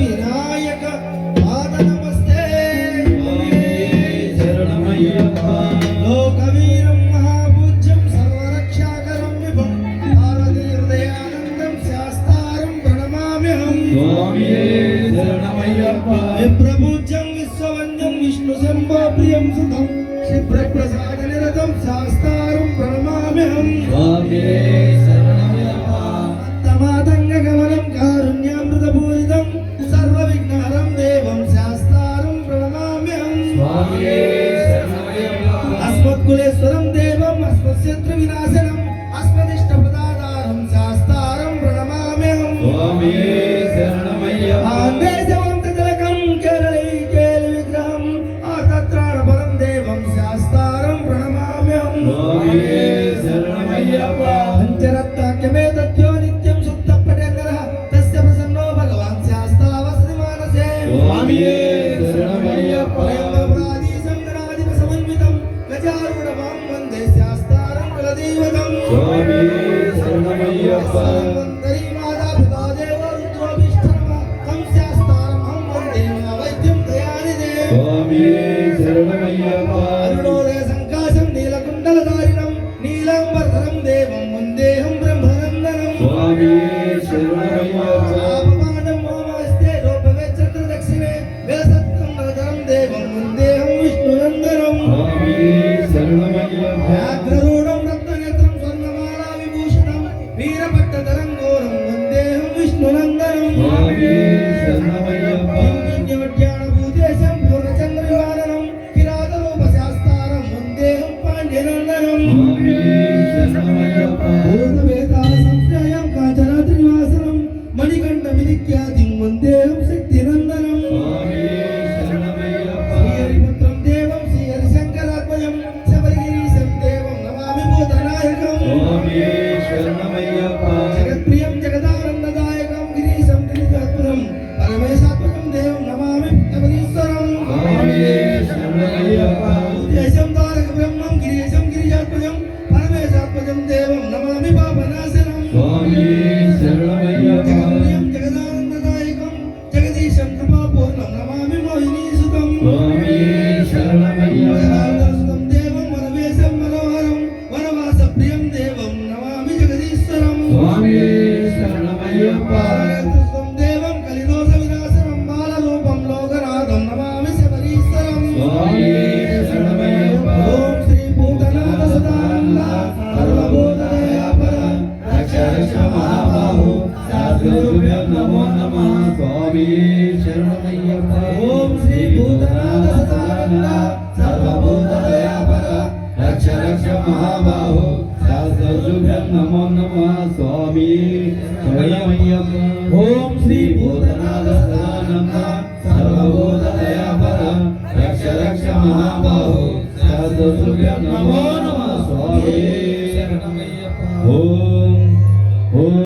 వినాయక పాద నమస్తే. శరణమయ్యప్ప లోకవీరం మహాపూజ్యం సర్వరక్షాకరం విభం. పార్వతీ హృదయానందం శాస్తారం ప్రణమామ్యహం. స్వామియే శరణమయ్యప్ప విప్రపూజ్యం విశ్వవంద్యం విష్ణు శంభో ప్రియం సుతం. శిప్రప్రసాద నిరతం శాస్తారం ప్రణమామ్యహం. స్వామియే శరణమయ్యప్ప. గమనం కా ప్రణమామ్యహం స్వామియే శరణమయ్యప్ప అస్మత్కులేశ్వరం దేవం అస్మశత్రు వినాశనం అస్మదిష్టప్రదాతారం శాస్తారం ప్రణమామ్యహం స్వామియే శరణమయ్యప్ప ఆందేశవంతజలకం కేరళీ కేలి విగ్రహం ఆతత్రాణపరం దేవం శాస్తారం ప్రణమామ్యహం. స్వామియే శరణమయ్యప్ప. పంచరత్నాఖ్యమే తథ్యో నిత్యం సుప్తపటేంద్రః తస్య ప్రసన్నో భగవాన్ అరుణోదయ సంకాశం నీలకుండలధారిణం నీలాంబరధరం దేవం వందేహం బ్రహ్మనందనం. స్వామి స్వామియే స్వామియే శరణమయ్యప్ప. దేవం కలిదోష వినాశనం బాలరూపం లోకనాథం నమామి శబరీశ్వరం. స్వామియే శరణమయ్యప్ప. ఓం శ్రీ భూతనాథ సదానంద సర్వభూతదయాపర రక్ష రక్ష మహాబాహు శాస్త్రభ్యం నమో నమః. స్వామియే శరణమయ్యప్ప. ఓం శ్రీ భూతనాథ సదానంద సర్వభూతదయాపర రక్ష రక్ష మహాబాహు నమో నమ స్వామి ఓం శ్రీ భూతనాథ సర్వభూతదయాపర రక్ష రక్ష మహాబాహు. నమో నమ స్వామి. ఓం ఓం.